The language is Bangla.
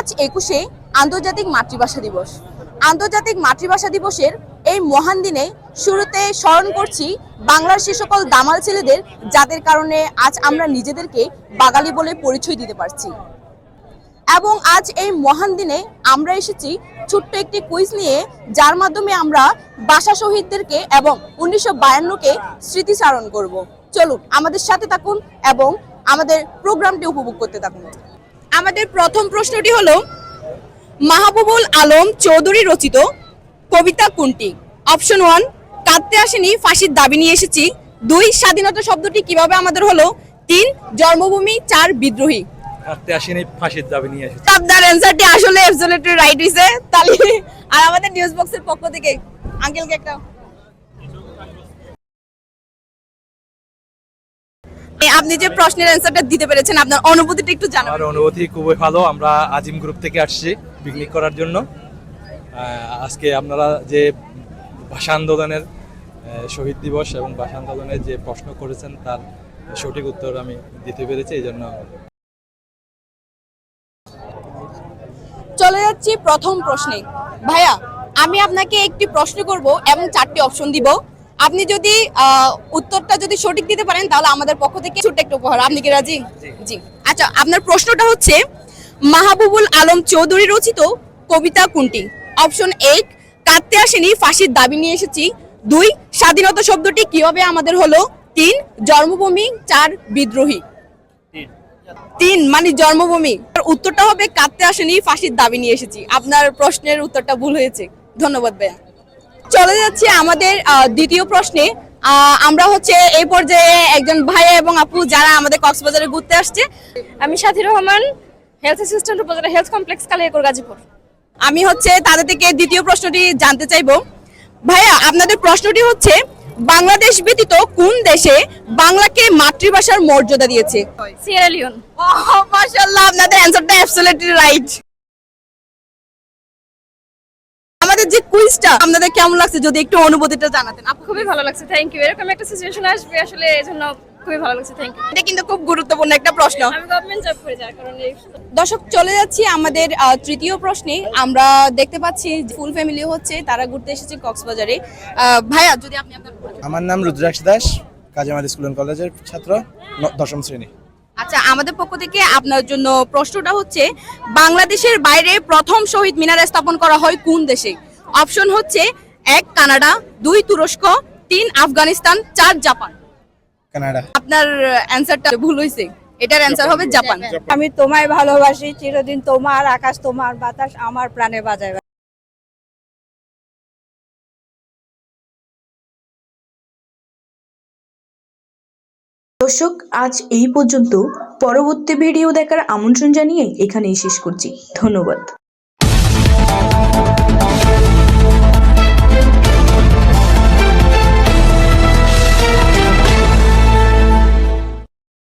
আজ একুশে আন্তর্জাতিক মাতৃভাষা দিবস। আন্তর্জাতিক মাতৃভাষা দিবসের এই মহান দিনে শুরুতে স্মরণ করছি বাংলার সে সকল দামাল ছেলেদের, যাদের কারণে আজ আমরা নিজেদেরকে বাঙালি বলে পরিচয় দিতে পারছি। এবং আজ এই মহান দিনে আমরা এসেছি ছোট্ট একটি কুইজ নিয়ে, যার মাধ্যমে আমরা ভাষা শহীদদেরকে এবং উনিশশো বায়ান্নকে স্মৃতিচারণ করব। চলুন আমাদের সাথে থাকুন এবং আমাদের প্রোগ্রামটি উপভোগ করতে থাকুন। আমাদের প্রথম প্রশ্নটি হলো মাহবুবুল আলম চৌধুরী রচিত কবিতা কোনটি? অপশন ওয়ান কাঁদতে আসেনি ফাঁসির দাবি নিয়ে এসেছি। দুই স্বাধীনতা শব্দটি কীভাবে আমাদের হলো? তিন জন্মভূমি চার বিদ্রোহী। কাটতে আসেনি ফাঁসির দাবি নিয়ে এসেছে। আপনার অ্যানসারটি আসলে অ্যাবসলিউটলি রাইট হইছে। তাহলে আর আমাদের নিউজ বক্সের পক্ষ থেকে আঙ্কেলকে একটা আপনি যে প্রশ্নের অ্যানসারটা দিতে পেরেছেন আপনার অনুভূতিটা একটু আমার অনুভূতি খুবই ভালো। আমরা আজিম গ্রুপ থেকে আসছি পিকনিক করার জন্য। আজকে আপনারা যে ভাষা আন্দোলনের শহীদ দিবস এবং ভাষা আন্দোলনের যে প্রশ্ন করেছেন তার সঠিক উত্তর আমি দিতে পেরেছি এই জন্য চলে যাচ্ছি প্রথম প্রশ্নে। ভাইয়া আমি আপনাকে একটি প্রশ্ন করব এবং চারটি অপশন দিব। আপনি যদি আহ, উত্তরটা যদি সঠিক দিতে পারেন তাহলে আমাদের পক্ষ থেকে ছোট্ট একটা উপহার। আপনি কি রাজি? জি। আচ্ছা আপনার প্রশ্নটা হচ্ছে মাহবুবুল আলম চৌধুরী রচিত কবিতা কোনটি? অপশন এক কাঁদতে আসেনি ফাঁসির দাবি নিয়ে এসেছি। দুই স্বাধীনতা শব্দটি কীভাবে আমাদের হলো? তিন জন্মভূমি। চার বিদ্রোহী। তিন। মানে জন্মভূমি। উত্তরটা হবে কাঁদতে আসেনি ফাঁসির দাবি নিয়ে এসেছি। আপনার প্রশ্নের উত্তরটা ভুল হয়েছে। ধন্যবাদ ভাইয়া। চলে যাচ্ছে আমাদের দ্বিতীয় প্রশ্নে। আমরা হচ্ছে এই পর্যায়ে একজন ভাইয়া এবং আপু যারা আমাদের কক্সবাজারে ঘুরতে আসছে। আমি Sathi Rahman health assistant Upazila health complex Kaliakair Gazipur. আমি হচ্ছে তাদের থেকে দ্বিতীয় প্রশ্নটি জানতে চাইব। ভাইয়া আপনাদের প্রশ্নটি হচ্ছে বাংলাদেশ ব্যতীত কোন দেশে বাংলাকে মাতৃভাষার মর্যাদা দিয়েছে? সিয়েরা লিওন মাশাআল্লাহ আপনাদের অ্যানসারটা অ্যাবসলিউটলি রাইট আমাদের যে কুইজটা আপনাদের কেমন লাগছে যদি একটু অনুভূতিটা জানাতেন? আপু খুবই ভালো লাগছে থ্যাংক ইউ এরকম একটা সিচুয়েশন আসবে আসলে এই জন্য খুবই ভালো লাগছে থ্যাংক ইউ এটা কিন্তু খুব গুরুত্বপূর্ণ একটা প্রশ্ন। আমি গভর্নমেন্ট জব করি যার কারণে দর্শক চলে যাচ্ছি আমাদের তৃতীয় প্রশ্নে। আমরা দেখতে পাচ্ছি ফুল ফ্যামিলি হচ্ছে তারা ঘুরতে এসেছে কক্সবাজারে। ভাইয়া যদি আপনি আপনার আমার নাম রুদ্রাক্ষ দাস কাজীমাদ স্কুল কলেজের ছাত্র দশম শ্রেণি। আচ্ছা আমাদের পক্ষ থেকে আপনার জন্য প্রশ্নটা হচ্ছে বাংলাদেশের বাইরে প্রথম শহীদ মিনার স্থাপন করা হয় কোন দেশে? অপশন হচ্ছে এক কানাডা দুই তুরস্ক তিন আফগানিস্তান চার জাপান। কানাডা। আপনার অ্যান্সারটা ভুল হয়েছে এটার অ্যান্সার হবে জাপান। আমি তোমায় ভালোবাসি চিরদিন তোমার আকাশ তোমার বাতাস আমার প্রাণে বাজায়। দর্শক আজ এই পর্যন্ত। পরবর্তী ভিডিও দেখার আমন্ত্রণ জানিয়ে এখানেই শেষ করছি। ধন্যবাদ।